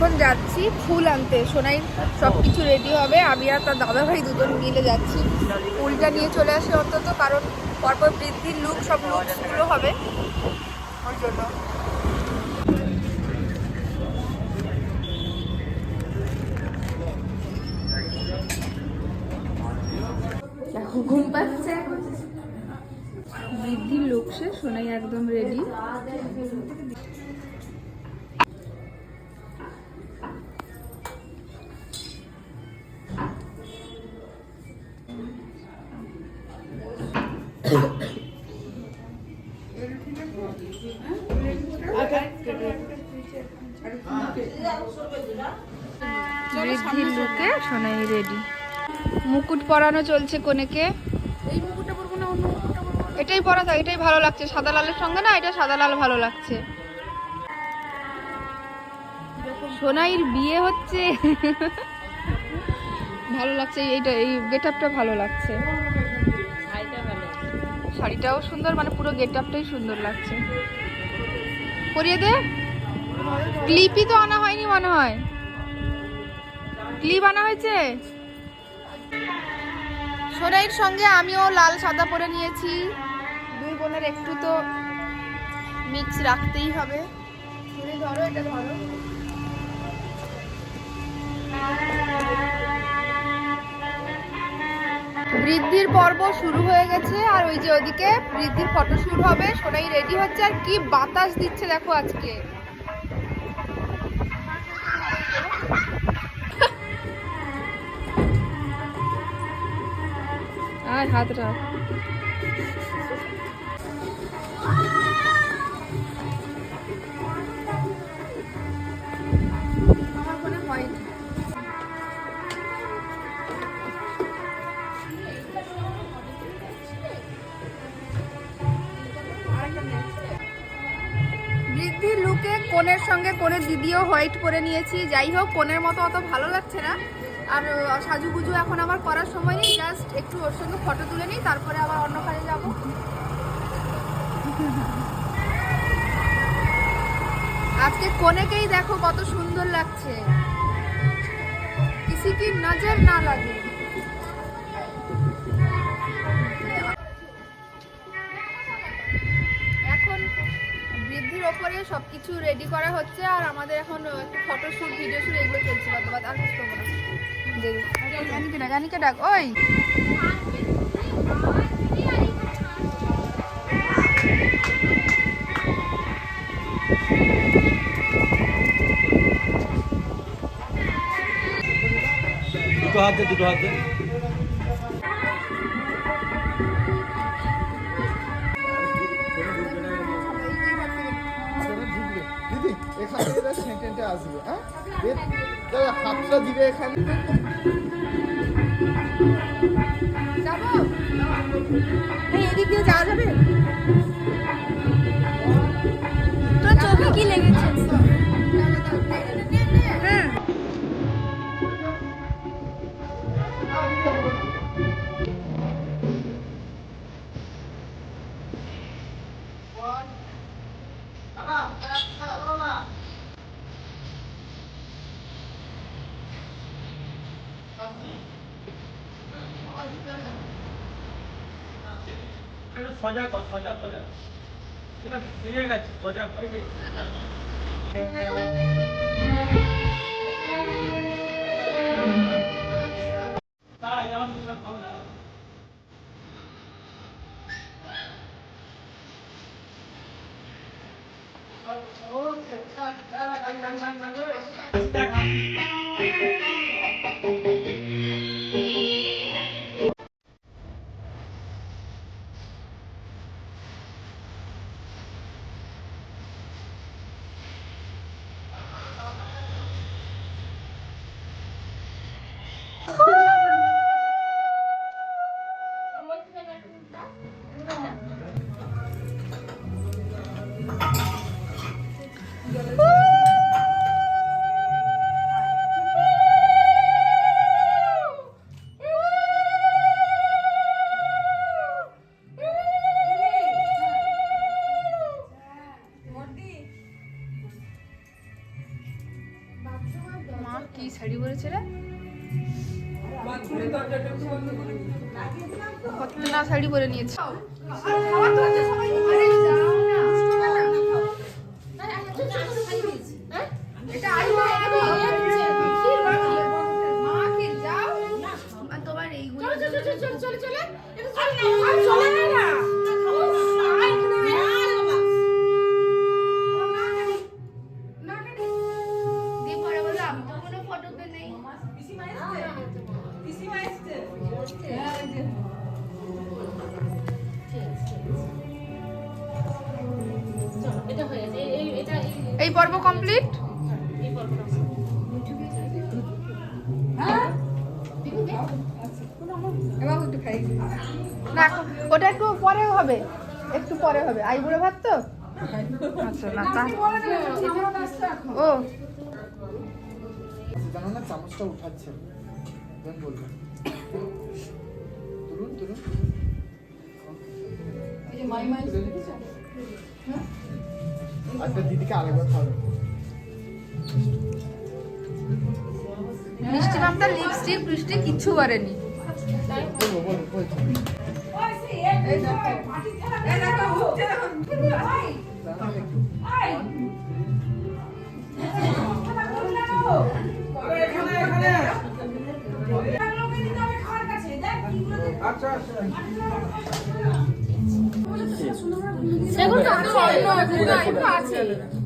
এখন যাচ্ছি ফুল আনতে। সোনাই সব কিছু রেডি হবে। আমি আর তার দাদা ভাই দুজন মিলে যাচ্ছি। ফুলটা নিয়ে চলে আসে অন্তত কারণ পরপর বৃদ্ধির লুক সব লুকসগুলো হবে। ওর জন্য। ঘুম পাচ্ছে। বৃদ্ধির লোক সে সোনাই একদম রেডি সোনাই রেডি। মুকুট পরানো চলছে কোনেকে। এটাই পরা থাক এটাই ভালো লাগছে। সাদা লালের সঙ্গে না, এটা সাদা লাল ভালো লাগছে। সোনাইর বিয়ে হচ্ছে। ভালো লাগছে, এইটা, এই গেট আপটা ভালো লাগছে। শাড়িটাও সুন্দর মানে পুরো গেট আপটাই সুন্দর লাগছে। পরিয়ে দে ক্লিপই তো আনা হয়নি মনে হয়। ক্লিপ আনা হয়েছে? সোনাইয়ের সঙ্গে আমিও লাল সাদা পরে নিয়েছি। দুই বোনের একটু তো মিক্স রাখতেই হবে। ধরো, এটা ধরো। বৃদ্ধির পর্ব শুরু হয়ে গেছে, আর ওই যে ওদিকে বৃদ্ধির ফটো ফটোশুট হবে সোনাই রেডি হচ্ছে, আর কি বাতাস দিচ্ছে দেখো আজকে। আয় হাত রাখ। কোনের সঙ্গে কোনের দিদিও হোয়াইট পরে নিয়েছি। যাই হোক কোনের মতো অত ভালো লাগছে না। আর সাজুগুজু এখন আমার করার সময় নেই। জাস্ট একটু ওর সঙ্গে ফটো তুলে নিই, তারপরে আবার অন্য কাজে যাব। আজকে কোনেকেই দেখো কত সুন্দর লাগছে। কিসি কি নজর না লাগে ওপরে সবকিছু রেডি করা হচ্ছে আর আমাদের এখন ফটোশুট ভিডিও শুট এগুলো চলছে বাদ আর কিছু করব না। দুটো হাত দুটো হাত এরা সেন্টেন্টে আসবে হ্যাঁ? হাতটা দিবে এখানে। যাব? এদিক দিয়ে যাওয়া যাবে? একটু সজাগ সজাগ সেটা সজাগ হয়ে তাই আমার মা কি শাড়ি পরেছিল? না শাড়ি পরে নিয়েছে? এই- পর্ব কমপ্লিট? না, ওটা একটু পরে হবে। একটু পরে হবে। আইবুড়ো ভাত তো? আচ্ছা না ও। চামচটা উঠাচ্ছে বলবেন তুলুন তুলুন আচ্ছা দিদিকে আরেকবার খাবে মিষ্টি নামটা লিপস্টিক কিচ্ছু করেনি। বলব বলব সেগুলো তো আছে।